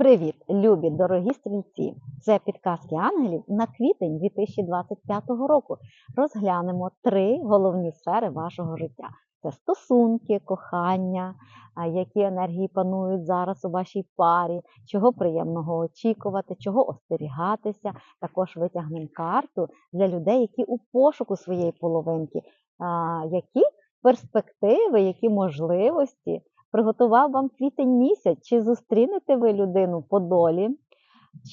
Привіт, любі дорогі стрільці! Це підказки ангелів на квітень 2025 року. Розглянемо три головні сфери вашого життя: це стосунки, кохання, які енергії панують зараз у вашій парі, чого приємного очікувати, чого остерігатися. Також витягнемо карту для людей, які у пошуку своєї половинки, які перспективи, які можливості приготував вам квітень місяць, чи зустрінете ви людину по долі,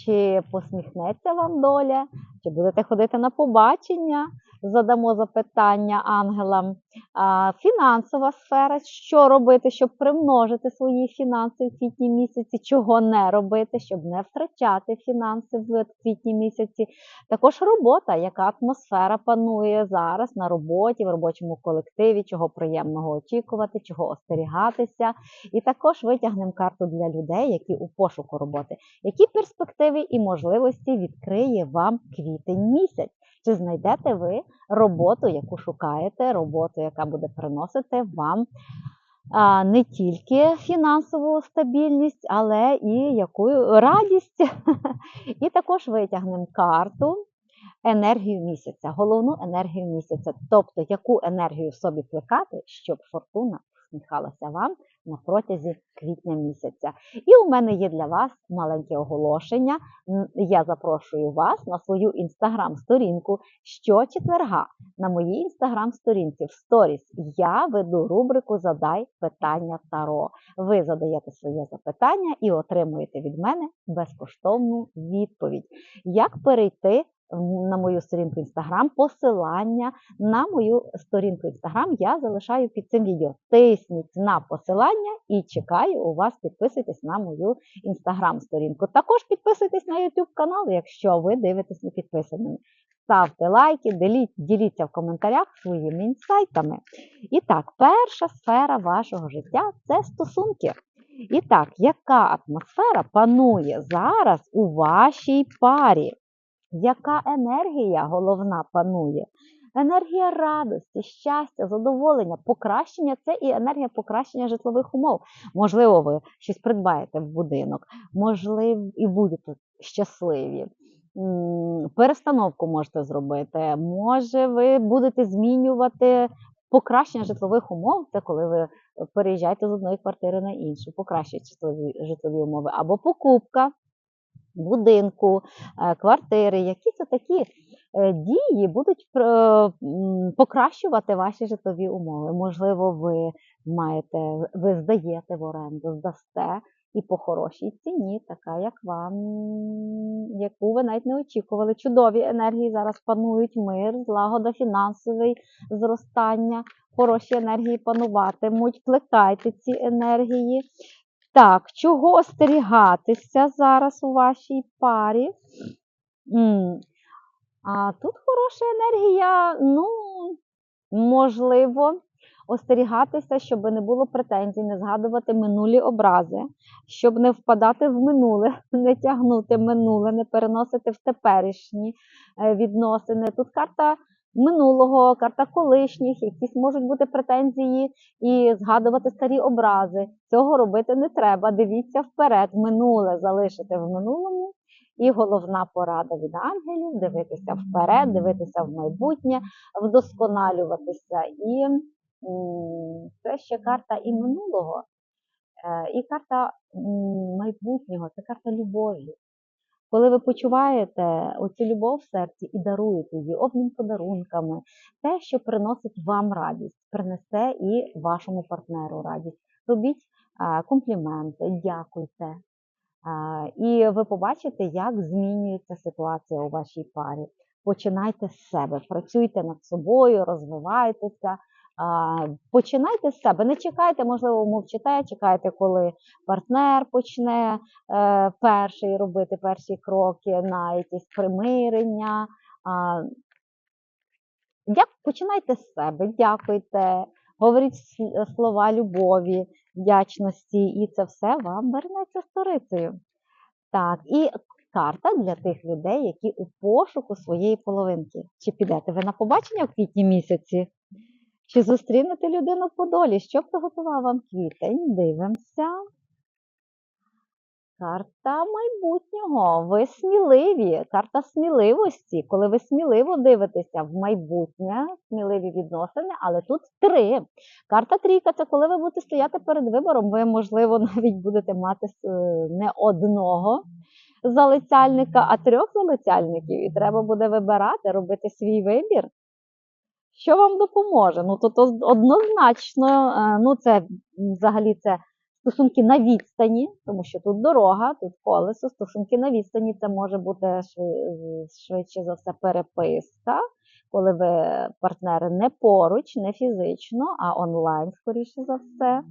чи посміхнеться вам доля, чи будете ходити на побачення, задамо запитання ангелам. Фінансова сфера, що робити, щоб примножити свої фінанси в квітні місяці, чого не робити, щоб не втрачати фінанси в квітні місяці. Також робота, яка атмосфера панує зараз на роботі, в робочому колективі, чого приємного очікувати, чого остерігатися. І також витягнемо карту для людей, які у пошуку роботи, які перспективи і можливості відкриє вам квітень місяць. Чи знайдете ви роботу, яку шукаєте, роботу, яка буде приносити вам не тільки фінансову стабільність, але і яку радість. І також витягнемо карту енергію місяця, головну енергію місяця, тобто яку енергію в собі плекати, щоб фортуна всміхалася вам на протязі квітня місяця. І у мене є для вас маленьке оголошення. Я запрошую вас на свою інстаграм-сторінку щочетверга на моїй інстаграм-сторінці в сторіс я веду рубрику Задай питання Таро. Ви задаєте своє запитання і отримуєте від мене безкоштовну відповідь. Як перейти на мою сторінку Інстаграм, посилання на мою сторінку Інстаграм я залишаю під цим відео. Тисніть на посилання і чекаю у вас. Підписуйтесь на мою інстаграм-сторінку. Також підписуйтесь на YouTube канал, якщо ви дивитесь не підписаними. Ставте лайки, деліть, діліться в коментарях своїми інсайтами. І так, перша сфера вашого життя це стосунки. І так, яка атмосфера панує зараз у вашій парі? Яка енергія головна панує? Енергія радості, щастя, задоволення, покращення це і енергія покращення житлових умов. Можливо, ви щось придбаєте в будинок, можливо, і будете щасливі. Перестановку можете зробити. Може, ви будете змінювати покращення житлових умов. Це коли ви переїжджаєте з одної квартири на іншу, покращують житлові, житлові умови, або покупка будинку, е, квартири, які це такі е, дії будуть покращувати ваші житлові умови. Можливо, ви маєте, ви здаєте в оренду, здасте і по хорошій ціні, така як вам, яку ви навіть не очікували. Чудові енергії зараз панують мир, злагода, фінансовий зростання, хороші енергії пануватимуть. Плекайте ці енергії. Так, чого остерігатися зараз у вашій парі? А тут хороша енергія, ну, можливо, остерігатися, щоб не було претензій, не згадувати минулі образи, щоб не впадати в минуле, не тягнути минуле, не переносити в теперішні е, відносини. Тут карта минулого, карта колишніх, якісь можуть бути претензії і згадувати старі образи. Цього робити не треба. Дивіться вперед, минуле залишити в минулому. І головна порада від ангелів дивитися вперед, дивитися в майбутнє, вдосконалюватися. І це ще карта і минулого, е, і карта майбутнього, це карта любові. Коли ви почуваєте оцю любов в серці і даруєте її обмін подарунками, те, що приносить вам радість, принесе і вашому партнеру радість. Робіть компліменти, дякуйте. І ви побачите, як змінюється ситуація у вашій парі. Починайте з себе, працюйте над собою, розвивайтеся. Починайте з себе. Не чекайте, можливо, мовчите, чекайте, коли партнер почне е, перший робити перші кроки на якісь примирення. Починайте з себе, дякуйте, говоріть слова любові, вдячності, і це все вам вернеться сторицею. Так, і карта для тих людей, які у пошуку своєї половинки. Чи підете ви на побачення в квітні місяці? Чи зустрінете людину по долі? Що приготував вам квітень? Дивимося. Карта майбутнього. Ви сміливі. Карта сміливості. Коли ви сміливо дивитеся в майбутнє, сміливі відносини, але тут три. Карта трійка це коли ви будете стояти перед вибором. Ви, можливо, навіть будете мати е, не одного залицяльника, а трьох залицяльників. І треба буде вибирати, робити свій вибір. Що вам допоможе? Ну, то, однозначно, е, ну це взагалі це стосунки на відстані, тому що тут дорога, тут колесо, стосунки на відстані це може бути швидше за все переписка, коли ви партнери не поруч, не фізично, а онлайн, скоріше за все.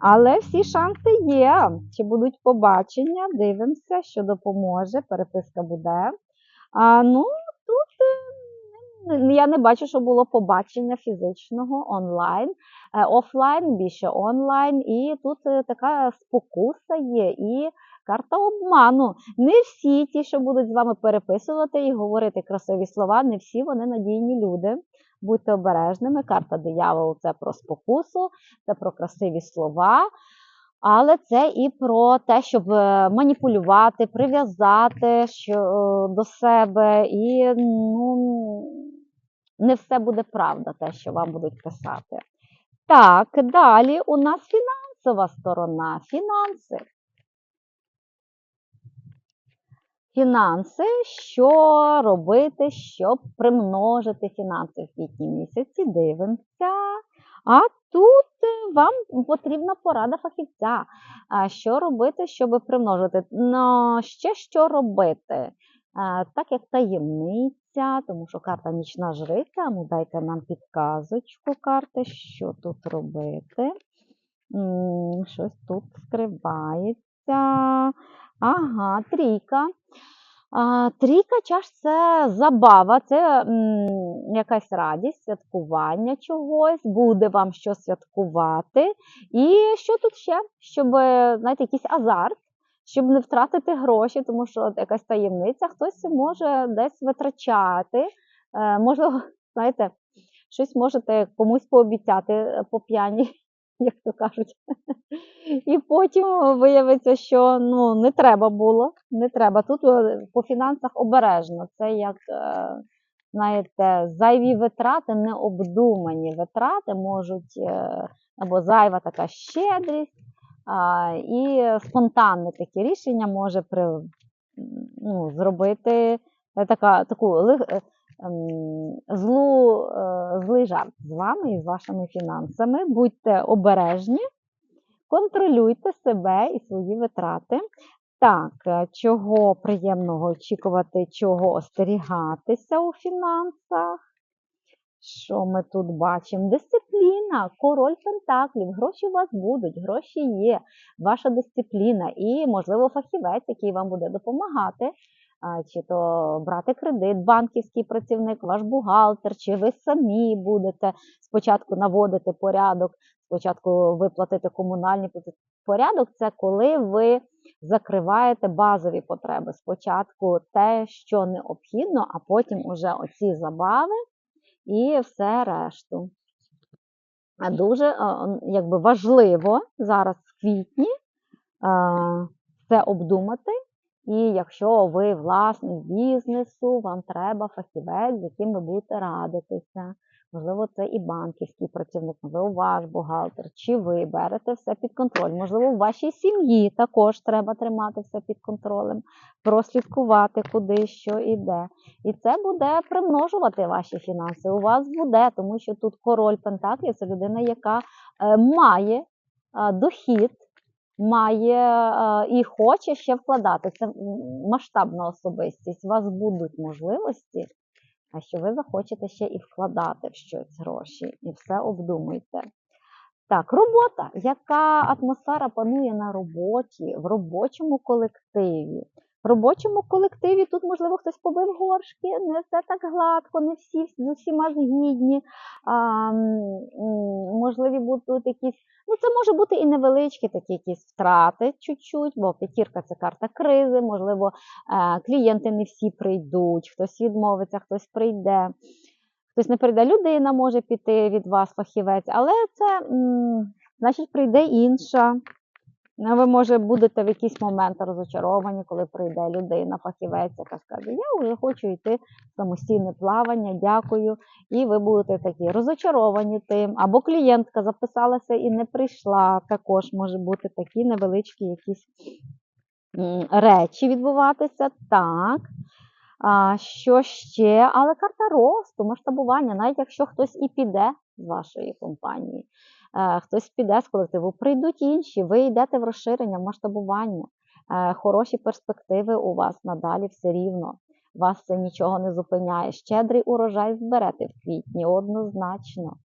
Але всі шанси є. Чи будуть побачення? Дивимося, що допоможе. Переписка буде. А, ну, я не бачу, що було побачення фізичного онлайн, Е, офлайн більше онлайн, і тут е, така спокуса є, і карта обману. Не всі ті, що будуть з вами переписувати і говорити красиві слова, не всі вони надійні люди. Будьте обережними. Карта дияволу це про спокусу, це про красиві слова. Але це і про те, щоб е, маніпулювати, прив'язати до себе, і ну, не все буде правда, те, що вам будуть писати. Так, далі у нас фінансова сторона. Фінанси. Фінанси, що робити, щоб примножити фінанси в квітні місяці, дивимося. А тут вам потрібна порада фахівця. Що робити, щоб примножити? Ну, ще що робити? Так як таємниця, тому що карта нічна жриця, ну дайте нам підказочку карти, що тут робити. Щось тут скривається. Ага, трійка. А, трійка чаш це забава, це м, якась радість, святкування чогось, буде вам що святкувати. І що тут ще? Щоб, знаєте, якийсь азарт, щоб не втратити гроші, тому що якась таємниця, хтось може десь витрачати. Е, можливо, знаєте, щось можете комусь пообіцяти е, по п'яні, як то кажуть. І потім виявиться, що ну, не треба було, не треба. Тут е, по фінансах обережно. Це як, знаєте, зайві витрати, необдумані витрати можуть, або зайва така щедрість, і спонтанне таке рішення може при, ну, зробити е, така, таку е, ем, злу, е, злий жарт з вами і з вашими фінансами. Будьте обережні. Контролюйте себе і свої витрати. Так, чого приємного очікувати, чого остерігатися у фінансах? Що ми тут бачимо? Дисципліна, король пентаклів, гроші у вас будуть, гроші є, ваша дисципліна і, можливо, фахівець, який вам буде допомагати, чи то брати кредит, банківський працівник, ваш бухгалтер, чи ви самі будете спочатку наводити порядок, спочатку виплатити комунальні порядок. Це коли ви закриваєте базові потреби. Спочатку те, що необхідно, а потім уже оці забави і все решту. А Дуже е, якби, важливо зараз в квітні е, це обдумати. І якщо ви власник бізнесу, вам треба фахівець, з яким ви будете радитися. Можливо, це і банківський працівник, можливо, ваш бухгалтер, чи ви берете все під контроль. Можливо, в вашій сім'ї також треба тримати все під контролем, прослідкувати, куди що іде. І це буде примножувати ваші фінанси. У вас буде, тому що тут король Пентаклів це людина, яка е, має е, дохід, має е, і хоче ще вкладати. Це масштабна особистість. У вас будуть можливості, а що ви захочете ще і вкладати в щось гроші, і все обдумуйте. Так, робота. Яка атмосфера панує на роботі, в робочому колективі? Робочому колективі тут, можливо, хтось побив горшки, не все так гладко, не всі з усіма згідні. А, можливі будуть якісь, ну це може бути і невеличкі такі якісь втрати чуть-чуть, бо п'ятірка це карта кризи, можливо, е, клієнти не всі прийдуть, хтось відмовиться, хтось прийде. Хтось не прийде, людина може піти від вас, фахівець, але це, значить, прийде інша. Ну, Ви, може, будете в якийсь момент розочаровані, коли прийде людина, фахівець, яка скаже, я вже хочу йти в самостійне плавання, дякую. І ви будете такі розочаровані тим. Або клієнтка записалася і не прийшла. Також може бути такі невеличкі якісь речі відбуватися. Так. Що ще? Але карта росту, масштабування, навіть якщо хтось і піде з вашої компанії, е, хтось піде з колективу, прийдуть інші, ви йдете в розширення, в масштабування. Е, хороші перспективи у вас надалі все рівно. Вас це нічого не зупиняє. Щедрий урожай зберете в квітні, однозначно.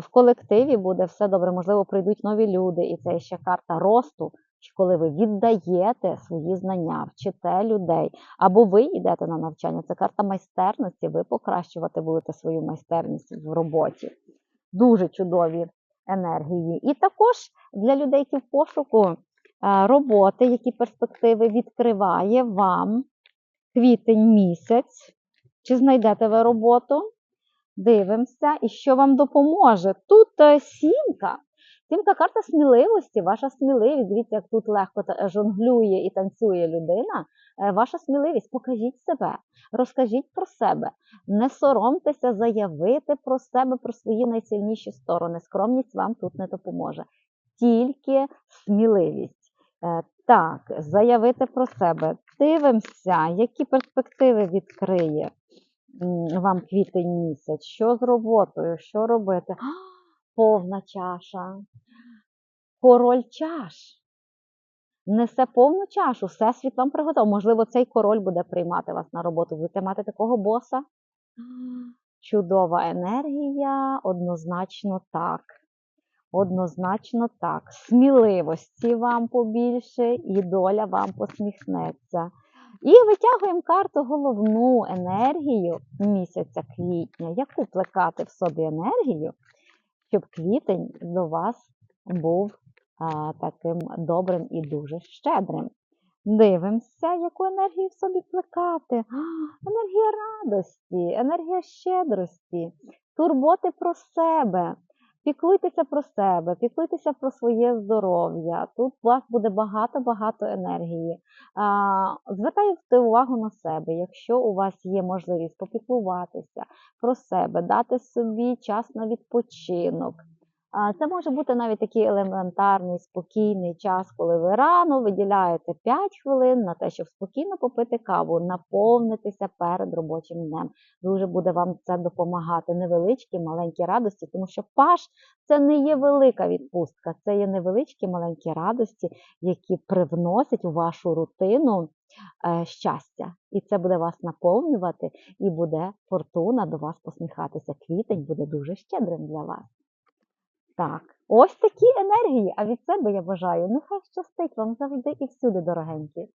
В колективі буде все добре, можливо, прийдуть нові люди, і це ще карта росту, коли ви віддаєте свої знання, вчите людей, або ви йдете на навчання. Це карта майстерності, ви покращувати будете свою майстерність в роботі. Дуже чудові енергії. І також для людей, які в пошуку е, роботи, які перспективи відкриває вам квітень місяць. Чи знайдете ви роботу? Дивимося, і що вам допоможе. Тут е, сімка. Сімка карта сміливості, ваша сміливість. Дивіться, як тут легко жонглює і танцює людина. Е, Ваша сміливість, покажіть себе, розкажіть про себе, не соромтеся заявити про себе, про свої найсильніші сторони. Скромність вам тут не допоможе. Тільки сміливість. Е, Так, заявити про себе. Дивимося, які перспективи відкриє вам квітень місяць, що з роботою, що робити. Повна чаша. Король чаш. Несе повну чашу, всесвіт вам приготував. Можливо, цей король буде приймати вас на роботу. Будете мати такого боса. Чудова енергія, однозначно так. Однозначно так. Сміливості вам побільше, і доля вам посміхнеться. І витягуємо карту головну енергію місяця квітня, яку плекати в собі енергію, щоб квітень до вас був а, таким добрим і дуже щедрим. Дивимося, яку енергію в собі плекати. А, енергія радості, енергія щедрості, турботи про себе. Піклуйтеся про себе, піклуйтеся про своє здоров'я. Тут у вас буде багато-багато енергії. Звертайте увагу на себе, якщо у вас є можливість попіклуватися про себе, дати собі час на відпочинок. Це може бути навіть такий елементарний, спокійний час, коли ви рано виділяєте 5 хвилин на те, щоб спокійно попити каву, наповнитися перед робочим днем. Дуже буде вам це допомагати. Невеличкі, маленькі радості, тому що паш це не є велика відпустка, це є невеличкі маленькі радості, які привносять у вашу рутину е, щастя. І це буде вас наповнювати, і буде фортуна до вас посміхатися. Квітень буде дуже щедрим для вас. Так, ось такі енергії. А від себе я бажаю, нехай щастить вам завжди і всюди, дорогенькі.